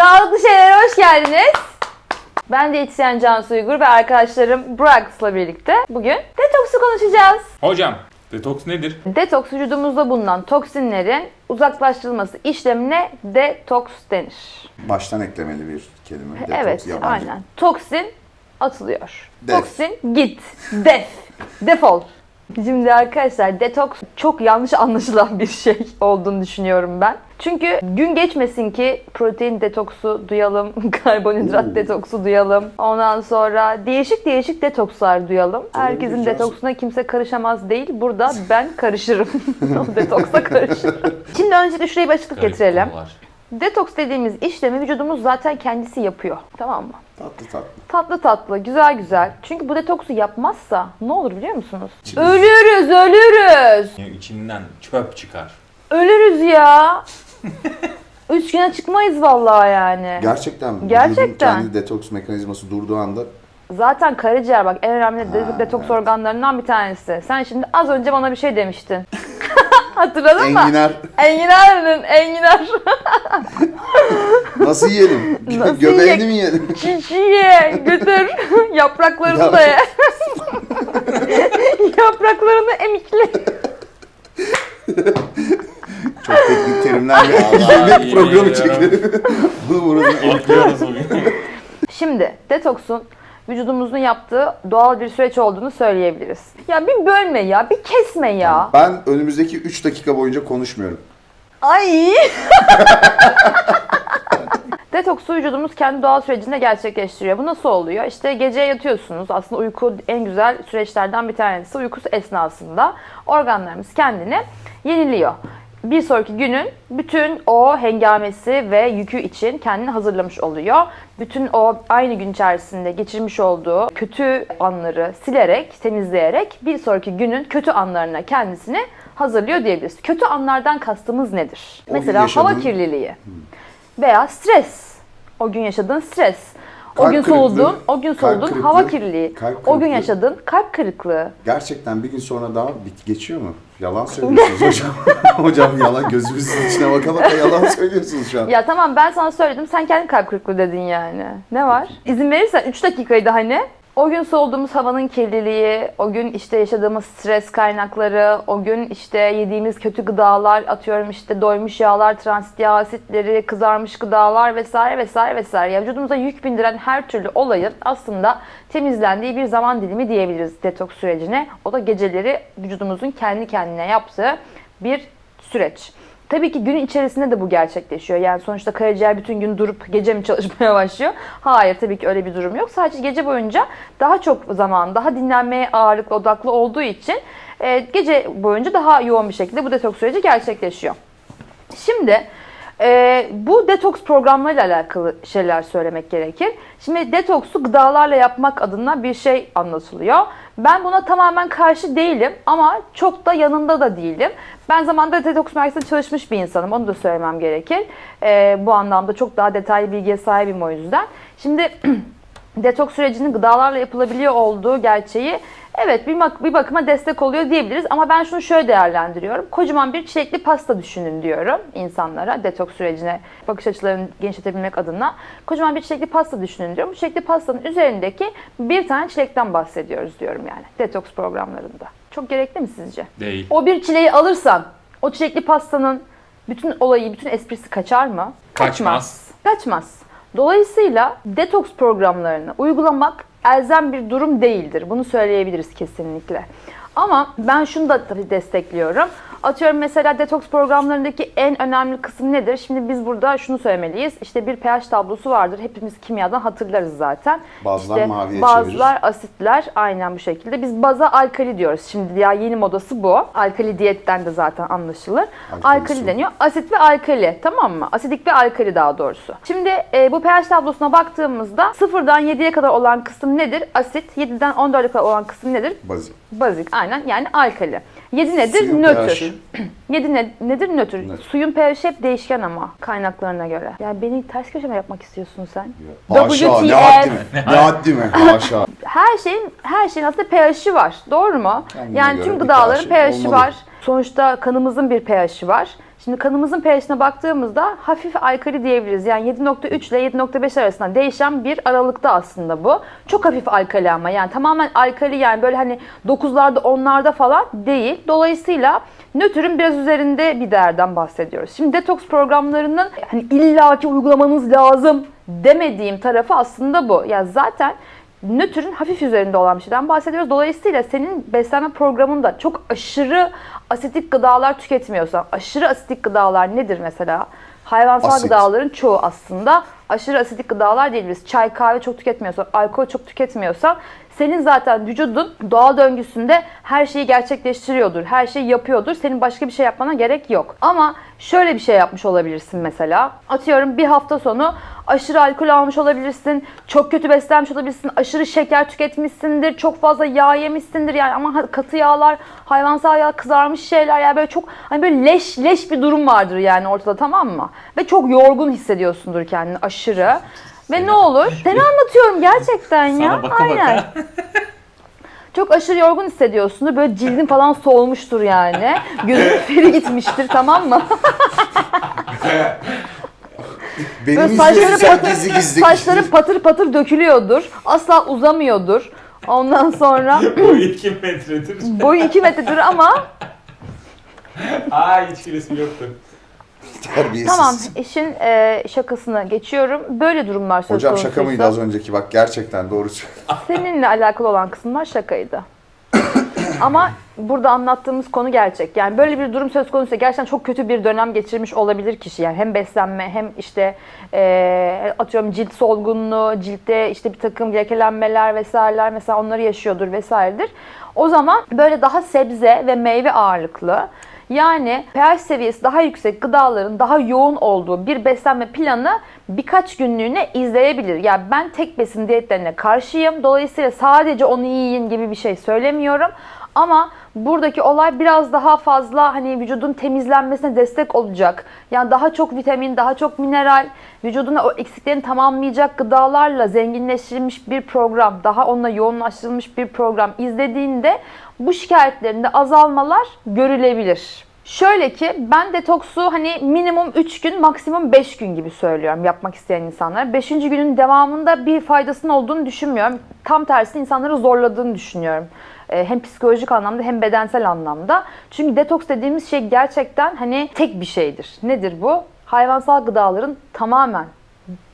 Sağlıklı şeylere hoş geldiniz. Ben diyetisyen Cansu Uygur ve arkadaşlarım Burak'la birlikte bugün detoksu konuşacağız. Hocam, detoks nedir? Detoks vücudumuzda bulunan toksinlerin uzaklaştırılması işlemine detoks denir. Baştan eklemeli bir kelime. Detoks, evet, yabancı. aynen. Toksin atılıyor. Def. Toksin git. Def. Defol. Şimdi arkadaşlar detoks çok yanlış anlaşılan bir şey olduğunu düşünüyorum ben. Çünkü gün geçmesin ki protein detoksu duyalım, karbonhidrat detoksu duyalım. Ondan sonra değişik değişik detokslar duyalım. Herkesin detoksuna kimse karışamaz değil. Burada ben karışırım. o detoksa karışırım. Şimdi öncelikle şuraya bir açıklık getirelim. konular. Detoks dediğimiz işlemi vücudumuz zaten kendisi yapıyor. Tamam mı? Tatlı tatlı. Tatlı tatlı, güzel güzel. Çünkü bu detoksu yapmazsa ne olur biliyor musunuz? İçimiz- Ölürüz, ölürüz. İçinden çöp çıkar. Ölürüz ya. Üç güne çıkmayız vallahi yani. Gerçekten mi? Gerçekten. Vücudun kendi detoks mekanizması durduğu anda Zaten karaciğer bak en önemli de- Ha, detoks evet. organlarından bir tanesi. Sen şimdi az önce bana bir şey demiştin. Hatırladın mı? enginar Enginar'ın enginar. nasıl yiyelim? Nasıl Göbeğini yiyecek? mi yiyelim? Çiçeğe götür. Yapraklarını Ya. da ye. Yapraklarını emikle. Çok teknik terimlerle Vallahi yemek yemin programı ediyorum. çekelim. Bunu burada Atlıyoruz bugün. Şimdi detoksun vücudumuzun yaptığı doğal bir süreç olduğunu söyleyebiliriz. Ya bir bölme ya, bir kesme ya. Ben önümüzdeki 3 dakika boyunca konuşmuyorum. Ay. Detoksu vücudumuz kendi doğal sürecinde gerçekleştiriyor. Bu nasıl oluyor? İşte gece yatıyorsunuz. Aslında uyku en güzel süreçlerden bir tanesi. Uykusu esnasında organlarımız kendini yeniliyor. Bir sonraki günün bütün o hengamesi ve yükü için kendini hazırlamış oluyor. Bütün o aynı gün içerisinde geçirmiş olduğu kötü anları silerek, temizleyerek bir sonraki günün kötü anlarına kendisini hazırlıyor diyebiliriz. Kötü anlardan kastımız nedir? O Mesela hava yaşadığın- kirliliği veya stres. O gün yaşadığın stres. O gün kırıklığı, soluduğun, o gün kırıklığı, hava kirliliği. O gün yaşadığın kalp kırıklığı. Gerçekten bir gün sonra daha bit geçiyor mu? Yalan söylüyorsunuz hocam. hocam yalan gözümüzün içine baka baka yalan söylüyorsunuz şu an. Ya tamam ben sana söyledim sen kendi kalp kırıklığı dedin yani. Ne var? İzin verirsen 3 dakikaydı hani. O gün soluduğumuz havanın kirliliği, o gün işte yaşadığımız stres kaynakları, o gün işte yediğimiz kötü gıdalar, atıyorum işte doymuş yağlar, transit yağ asitleri, kızarmış gıdalar vesaire vesaire vesaire. Ya vücudumuza yük bindiren her türlü olayın aslında temizlendiği bir zaman dilimi diyebiliriz detoks sürecine. O da geceleri vücudumuzun kendi kendine yaptığı bir süreç. Tabii ki gün içerisinde de bu gerçekleşiyor. Yani sonuçta karaciğer bütün gün durup gece mi çalışmaya başlıyor? Hayır tabii ki öyle bir durum yok. Sadece gece boyunca daha çok zaman, daha dinlenmeye ağırlıklı odaklı olduğu için e, gece boyunca daha yoğun bir şekilde bu detoks süreci gerçekleşiyor. Şimdi e, bu detoks programlarıyla alakalı şeyler söylemek gerekir. Şimdi detoksu gıdalarla yapmak adına bir şey anlatılıyor. Ben buna tamamen karşı değilim ama çok da yanında da değilim. Ben zamanında detoks merkezinde çalışmış bir insanım. Onu da söylemem gerekir. E, bu anlamda çok daha detaylı bilgiye sahibim o yüzden. Şimdi detoks sürecinin gıdalarla yapılabiliyor olduğu gerçeği evet bir, bak- bir bakıma destek oluyor diyebiliriz ama ben şunu şöyle değerlendiriyorum. Kocaman bir çilekli pasta düşünün diyorum insanlara detoks sürecine bakış açılarını genişletebilmek adına. Kocaman bir çilekli pasta düşünün diyorum. Bu çilekli pastanın üzerindeki bir tane çilekten bahsediyoruz diyorum yani detoks programlarında. Çok gerekli mi sizce? Değil. O bir çileği alırsan o çilekli pastanın bütün olayı, bütün esprisi kaçar mı? Kaçmaz. Kaçmaz. Dolayısıyla detoks programlarını uygulamak elzem bir durum değildir. Bunu söyleyebiliriz kesinlikle. Ama ben şunu da tabii destekliyorum. Atıyorum mesela detoks programlarındaki en önemli kısım nedir? Şimdi biz burada şunu söylemeliyiz. İşte bir pH tablosu vardır. Hepimiz kimyadan hatırlarız zaten. Bazılar İşte maviye bazılar asitler aynen bu şekilde. Biz baza alkali diyoruz. Şimdi ya yeni modası bu. Alkali diyetten de zaten anlaşılır. Alkali Alkali su. deniyor. Asit ve alkali tamam mı? Asidik ve alkali daha doğrusu. Şimdi e, bu pH tablosuna baktığımızda 0'dan 7'ye kadar olan kısım nedir? Asit. 7'den 14'e kadar olan kısım nedir? Bazik. Bazik aynen yani alkali. 7 nedir? Suyun Nötr. pH'i? 7 ne, nedir? Nötr. Nötr. Suyun pH'i hep değişken ama kaynaklarına göre. Yani beni ters köşe mi yapmak istiyorsun sen? Haşa ne haddi mi? Ne haddi mi? Haşa. Her şeyin her şeyin aslında pH'i var. Doğru mu? Kendine yani tüm gıdaların pH'i var. sonuçta kanımızın bir pH'i var. Şimdi kanımızın pH'ine baktığımızda hafif alkali diyebiliriz. Yani 7.3 ile 7.5 arasında değişen bir aralıkta aslında bu. Çok hafif alkali ama yani tamamen alkali yani böyle hani 9'larda 10'larda falan değil. Dolayısıyla nötrün biraz üzerinde bir değerden bahsediyoruz. Şimdi detoks programlarının hani illaki uygulamanız lazım demediğim tarafı aslında bu. Ya zaten nötrün hafif üzerinde olan bir şeyden bahsediyoruz. Dolayısıyla senin beslenme programında çok aşırı asitik gıdalar tüketmiyorsan, aşırı asitik gıdalar nedir mesela? Hayvansal Asit. gıdaların çoğu aslında aşırı asitik gıdalar değil. Biz çay, kahve çok tüketmiyorsan, alkol çok tüketmiyorsan senin zaten vücudun doğal döngüsünde her şeyi gerçekleştiriyordur. Her şeyi yapıyordur. Senin başka bir şey yapmana gerek yok. Ama şöyle bir şey yapmış olabilirsin mesela. Atıyorum bir hafta sonu aşırı alkol almış olabilirsin. Çok kötü beslenmiş olabilirsin. Aşırı şeker tüketmişsindir. Çok fazla yağ yemişsindir. Yani ama katı yağlar, hayvansal yağ, kızarmış şeyler yani böyle çok hani böyle leş leş bir durum vardır yani ortada tamam mı? Ve çok yorgun hissediyorsundur kendini aşırı. Ve ne olur? Seni anlatıyorum gerçekten ya. Sana baka Aynen. baka. Çok aşırı yorgun hissediyorsundur. Böyle cildin falan soğumuştur yani. Gözün feri gitmiştir tamam mı? Benim Böyle saçları patır, gizli gizli. saçları patır patır dökülüyordur. Asla uzamıyordur. Ondan sonra Bu 2 metredir. boyu 2 metredir ama Aa hiç kilisi yoktu. Terbiyesiz. tamam işin e, şakasına geçiyorum. Böyle durumlar söz Hocam konusuysa şaka mıydı az önceki? Bak gerçekten doğru söylüyor. Seninle alakalı olan kısımlar şakaydı. Ama burada anlattığımız konu gerçek. Yani böyle bir durum söz konusuysa gerçekten çok kötü bir dönem geçirmiş olabilir kişi. Yani hem beslenme hem işte eee, atıyorum cilt solgunluğu, ciltte işte bir takım lekelenmeler vesaireler mesela onları yaşıyordur vesairedir. O zaman böyle daha sebze ve meyve ağırlıklı yani pH seviyesi daha yüksek gıdaların daha yoğun olduğu bir beslenme planı birkaç günlüğüne izleyebilir. Yani ben tek besin diyetlerine karşıyım. Dolayısıyla sadece onu yiyin gibi bir şey söylemiyorum. Ama buradaki olay biraz daha fazla hani vücudun temizlenmesine destek olacak. Yani daha çok vitamin, daha çok mineral, vücudun o eksiklerini tamamlayacak gıdalarla zenginleştirilmiş bir program, daha onunla yoğunlaştırılmış bir program izlediğinde bu şikayetlerinde azalmalar görülebilir. Şöyle ki ben detoksu hani minimum 3 gün maksimum 5 gün gibi söylüyorum yapmak isteyen insanlara. 5. günün devamında bir faydasının olduğunu düşünmüyorum. Tam tersi insanları zorladığını düşünüyorum. Ee, Hem psikolojik anlamda hem bedensel anlamda. Çünkü detoks dediğimiz şey gerçekten hani tek bir şeydir. Nedir bu? Hayvansal gıdaların tamamen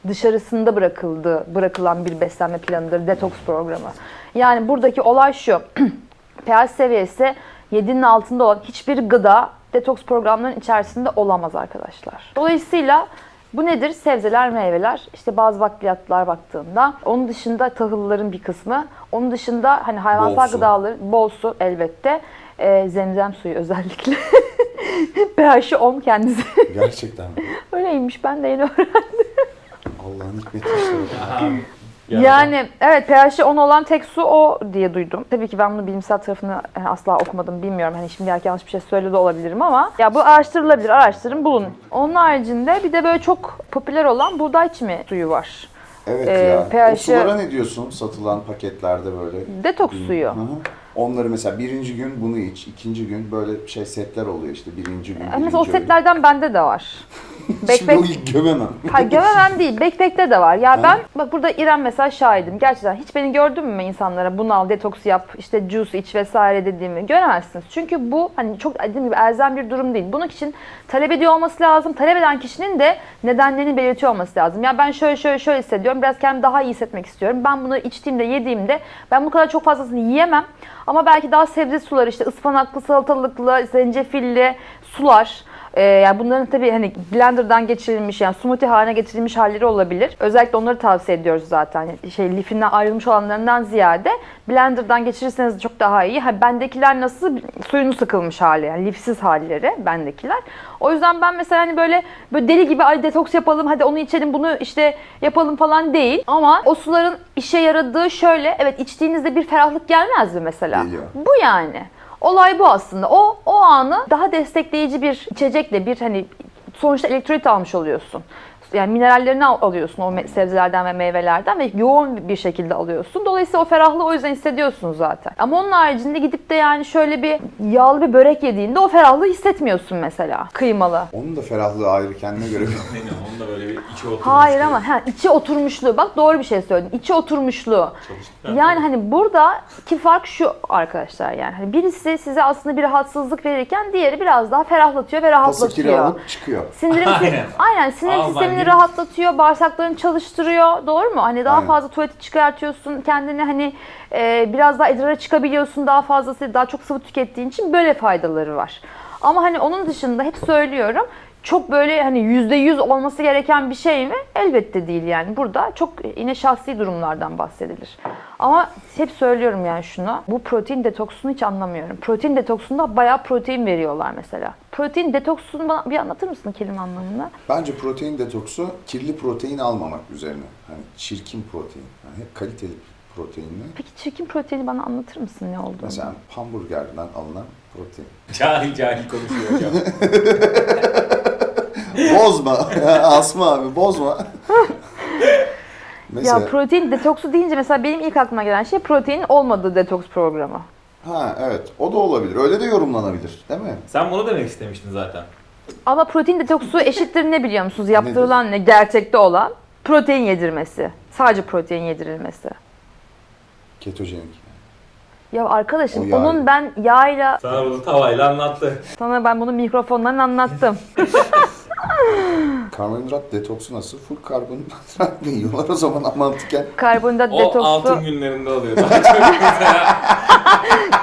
dışarısında bırakıldığı, bırakılan bir beslenme planıdır detoks programı. Yani buradaki olay şu. pH seviyesi 7'nin altında olan hiçbir gıda detoks programlarının içerisinde olamaz arkadaşlar. Dolayısıyla bu nedir? Sebzeler, meyveler, işte bazı bakliyatlar baktığında. Onun dışında tahılların bir kısmı. Onun dışında hani hayvansal Bol su. gıdaların bol su elbette. Ee, zemzem suyu özellikle. pH'i 10 kendisi. Gerçekten mi? Öyleymiş ben de yeni öğrendim. Allah'ın hikmeti işte. Yani evet pH'i 10 olan tek su o diye duydum. Tabii ki ben bunu bilimsel tarafını e, asla okumadım bilmiyorum. Hani şimdi yanlış bir şey söyledi olabilirim ama ya bu araştırılabilir. Araştırın bulun. Onun haricinde bir de böyle çok popüler olan buğday çimi suyu var. Evet Ee, ya. O pH'i sulara ne diyorsun satılan paketlerde böyle? Detoks suyu. Hı hı. Onları mesela birinci gün bunu iç, ikinci gün böyle şey setler oluyor işte birinci gün. Birinci Mesela o öğün. setlerden bende de var. Şimdi o Backpack ilk gömemem. Hayır gömemen değil. Backpack'te de var. Ya ben bak burada İrem mesela şahidim. Gerçekten hiç beni gördün mü insanlara bunal, detoks yap, işte juice iç vesaire dediğimi göremezsiniz. Çünkü bu hani çok dediğim gibi elzem bir durum değil. Bunun için talep ediyor olması lazım. Talep eden kişinin de nedenlerini belirtiyor olması lazım. Ya ben şöyle şöyle şöyle hissediyorum. Biraz kendimi daha iyi hissetmek istiyorum. Ben bunu içtiğimde, yediğimde ben bu kadar çok fazlasını yiyemem. Ama belki daha sebze suları işte ıspanaklı, salatalıklı, zencefilli sular ee, yani bunların tabii hani blenderdan geçirilmiş yani smoothie haline getirilmiş halleri olabilir. Özellikle onları tavsiye ediyoruz zaten. Şey lifinden ayrılmış olanlarından ziyade blenderdan geçirirseniz çok daha iyi. Ha, bendekiler nasıl suyunu sıkılmış hali yani lifsiz halleri bendekiler. O yüzden ben mesela hani böyle böyle deli gibi ay detoks yapalım hadi onu içelim bunu işte yapalım falan değil. Ama o suların işe yaradığı şöyle evet içtiğinizde bir ferahlık gelmez mi mesela? Geliyor. Bu yani. Olay bu aslında. O o anı daha destekleyici bir içecekle bir hani sonuçta elektrolit almış oluyorsun. Yani minerallerini al- alıyorsun o sebzelerden ve meyvelerden ve yoğun bir şekilde alıyorsun. Dolayısıyla o ferahlığı o yüzden hissediyorsun zaten. Ama onun haricinde gidip de yani şöyle bir yağlı bir börek yediğinde o ferahlığı hissetmiyorsun mesela. Kıymalı. Onun da ferahlığı ayrı kendine göre. onun da böyle bir içi oturmuş. Hayır ama ha, içi oturmuşluğu. Bak doğru bir şey söyledin. İçi oturmuşluğu. Çalıştıklar. Yani hani buradaki fark şu arkadaşlar yani. Hani birisi size aslında bir rahatsızlık verirken diğeri biraz daha ferahlatıyor ve Pasikiri rahatlatıyor. alıp çıkıyor. Sindirim Aynen. aynen sindirim sistemini ben rahatlatıyor, bağırsaklarını çalıştırıyor. Doğru mu? Hani daha Aynen. fazla tuvaleti çıkartıyorsun, kendini hani e, biraz daha idrara çıkabiliyorsun daha fazlası, daha çok sıvı tükettiğin için böyle faydaları var. Ama hani onun dışında hep söylüyorum çok böyle hani yüzde yüz olması gereken bir şey mi? Elbette değil yani. Burada çok yine şahsi durumlardan bahsedilir. Ama hep söylüyorum yani şunu. Bu protein detoksunu hiç anlamıyorum. Protein detoksunda bayağı protein veriyorlar mesela. Protein detoksunu bana bir anlatır mısın kelime anlamında? Bence protein detoksu kirli protein almamak üzerine. Hani çirkin protein. Yani hep kaliteli proteinli. Peki çirkin proteini bana anlatır mısın ne olduğunu? Mesela hamburgerden alınan protein. Cahil cahil konuşuyor hocam. Bozma. Asma abi bozma. Mesela, Ya protein detoksu deyince mesela benim ilk aklıma gelen şey proteinin olmadığı detoks programı. ha evet o da olabilir. Öyle de yorumlanabilir değil mi? Sen bunu demek istemiştin zaten. Ama protein detoksu eşittir ne biliyor musunuz? Yaptırılan ne? Gerçekte olan protein yedirmesi. Sadece protein yedirilmesi. Ketojenik. Ya arkadaşım yağ. onun ben yağıyla Sana bunu tavayla anlattı. sana ben bunu mikrofondan anlattım. Karbonhidrat detoksu nasıl? Full karbonhidrat mı yiyorlar o zaman mantıken? Karbonhidrat O detoksu, altın günlerinde oluyor. Daha çok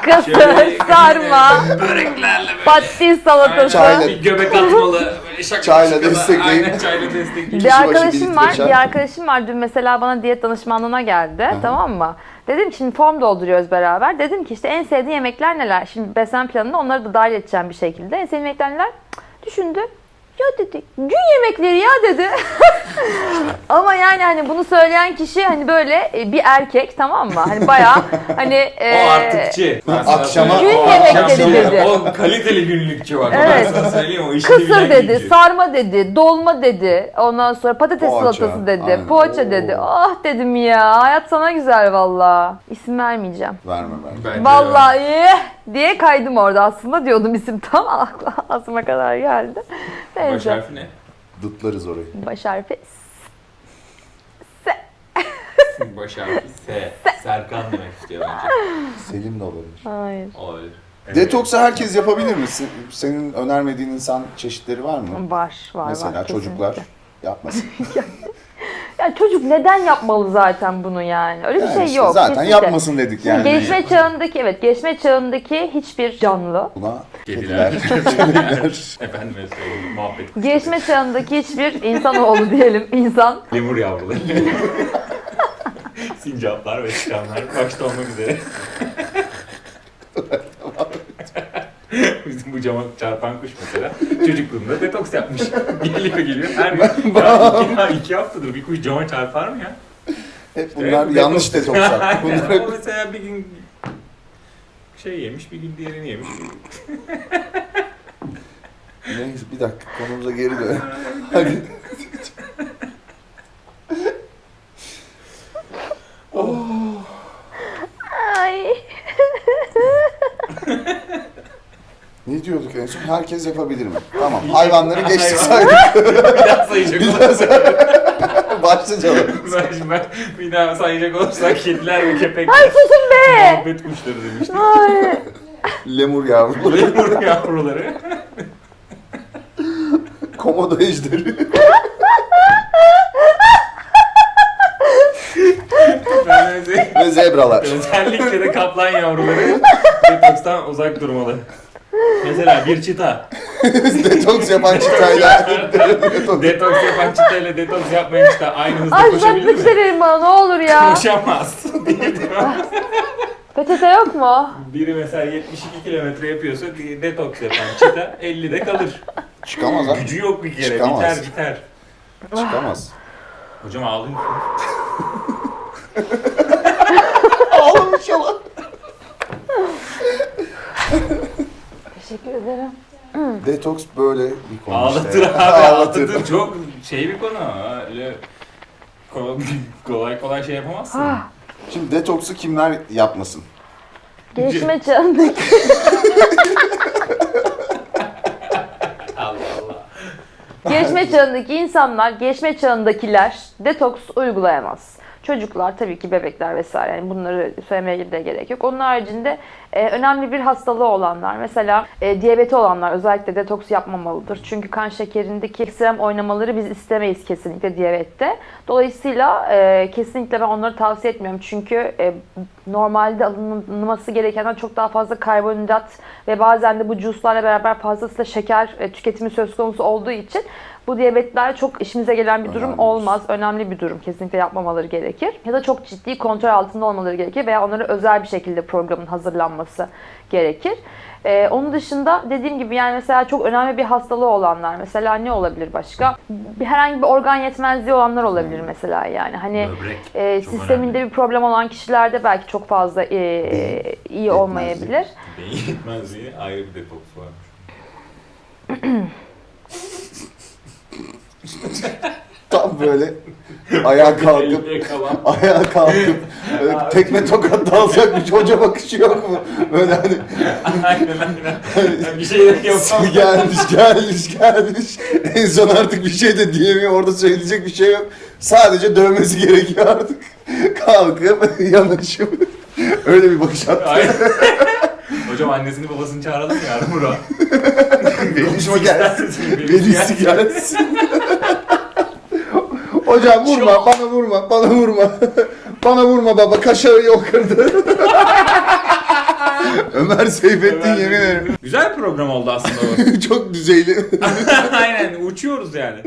kısır, şöyle sarma, böreklerle böyle. patates salatası. Çayla- Bir göbek atmalı. Böyle şaka Çayla şaka da- destekleyin. Aynen çayla destekleyin. Bir Kişi başı bir arkadaşım litre var, çay. bir arkadaşım var. Dün mesela bana diyet danışmanlığına geldi. Tamam mı? Dedim ki şimdi form dolduruyoruz beraber. Dedim ki işte en sevdiğin yemekler neler? Şimdi besen planına onları da dahil edeceğim bir şekilde. En sevdiğin yemekler neler? Cık, Düşündü. Ya dedi, gün yemekleri ya dedi. Ama yani hani bunu söyleyen kişi hani böyle e, bir erkek tamam mı? Hani bayağı hani e, O artıkçı. Ben sana Akşama- söyleyeyim, Gün o akşam yemekleri sonra- dedi. O kaliteli günlükçü bak. Evet. Ben sana söyleyeyim o işini Kısır bilen dedi, güncü. sarma dedi, dolma dedi. Ondan sonra patates Poğaça, salatası dedi, aynen. poğaça Oo. dedi. Ah dedim ya, hayat sana güzel valla. İsim vermeyeceğim. Verme bence. Bence Vallahi eh diye kaydım orada aslında diyordum isim tam ağzıma kadar geldi. Baş Neyse. harfi ne? Dıtlarız orayı. Baş harfi Baş harfi S. Serkan demek istiyor bence. Selim de olabilir. Hayır. Olabilir. Evet. Detoksu herkes yapabilir mi? Se- Senin önermediğin insan çeşitleri var mı? Var, var, Mesela var. çocuklar kesinlikle. yapmasın. Ya çocuk neden yapmalı zaten bunu yani? Öyle bir Yani şey işte yok. Zaten kesinlikle. yapmasın dedik yani. gelişme çağındaki, evet gelişme çağındaki hiçbir canlı Buna Kediler. kediler. kediler. Efendime söyleyeyim muhabbet. Gelişme çağındaki hiçbir insanoğlu diyelim insan Lemur yavruları. Sincaplar ve çıkanlar başta olmak üzere. Bizim bu cama çarpan kuş mesela çocukluğunda detoks yapmış. geliyor geliyor her gün. Ya iki, iki haftadır bir kuş cama çarpar mı ya? Hep bunlar yanlış detokslar. Bunlar hep mesela bir gün şey yemiş, bir gün diğerini yemiş. Neyse bir dakika konumuza geri dön. Hadi. Ne diyorduk en son? Herkes yapabilir mi? Tamam. Hayvanları geçtik saydık. bir daha sayacak olursak. Başta canım. ben, bir daha sayacak olursak kediler ve köpekler. Ay susun be. Muhabbet kuşları demiştim. Ay. Lemur yavruları. Lemur yavruları. Komodo ejderi. Ve zebralar. Özellikle de kaplan yavruları detokstan uzak durmalı. Mesela bir çita. Detoks yapan çitayla. Detoks yapan çitayla detoks yapmayan çita aynı hızda Ay koşabilir uzaklık mi? verin bana ne olur ya. Koşamaz. Peçete yok mu? biri mesela 72 kilometre yapıyorsa detoks yapan çita 50'de kalır. Çıkamaz ha. Gücü yok bir kere. Çıkamaz. Biter biter. Çıkamaz. Hocam ağlıyor musun? Ağlamış yalan. Teşekkür ederim. Detoks böyle bir konu Ağlatır işte. abi ağlatır. Çok şey bir konu. Öyle ko- kolay kolay şey yapamazsın. Ah, Şimdi detoksu kimler yapmasın? gelişme çağındaki Allah Allah. Gelişme çağındaki insanlar, gelişme çağındakiler detoks uygulayamaz. Çocuklar tabii ki bebekler vesaire yani bunları söylemeye de gerek yok. Onun haricinde e, önemli bir hastalığı olanlar mesela e, diyabeti olanlar özellikle detoks yapmamalıdır. Çünkü kan şekerindeki ekstrem oynamaları biz istemeyiz kesinlikle diyabette. Dolayısıyla e, kesinlikle ben onları tavsiye etmiyorum. Çünkü e, normalde alınması gerekenden çok daha fazla karbonhidrat ve bazen de bu juice'larla beraber fazlasıyla şeker e, tüketimi söz konusu olduğu için bu diyabetler çok işimize gelen bir durum Önemli. olmaz. Önemli bir durum. Kesinlikle yapmamaları gerekir. Ya da çok ciddi kontrol altında olmaları gerekir veya onlara özel bir şekilde programın hazırlanması gerekir. Ee, onun dışında dediğim gibi yani mesela çok önemli bir hastalığı olanlar mesela ne olabilir başka? Bir, herhangi bir organ yetmezliği olanlar olabilir mesela yani. Hani Böbrek. e, çok sisteminde önemli. bir problem olan kişilerde belki çok fazla e, iyi olmayabilir. Beyin yetmezliği ayrı bir detoks varmış. Tam böyle ayağa kalkıp ayağa kalkıp böyle tekme tokat dalacakmış hoca bakışı yok mu? Böyle hani aynen aynen. bir şeyler yapamam. gelmiş gelmiş gelmiş. En son artık bir şey de diyemiyor. Orada söyleyecek bir şey yok. Sadece dövmesi gerekiyor artık. Kalkıp yanaşıp öyle bir bakış attı. Aynen. Hocam annesini babasını çağıralım ya bura. Konuşma gelsin. Velisi gelsin. Hocam vurma, Çok. bana vurma, bana vurma. bana vurma baba, kaşağı yok kırdı. Ömer Seyfettin yemin ederim. Güzel bir program oldu aslında o. Çok düzeyli. Aynen uçuyoruz yani.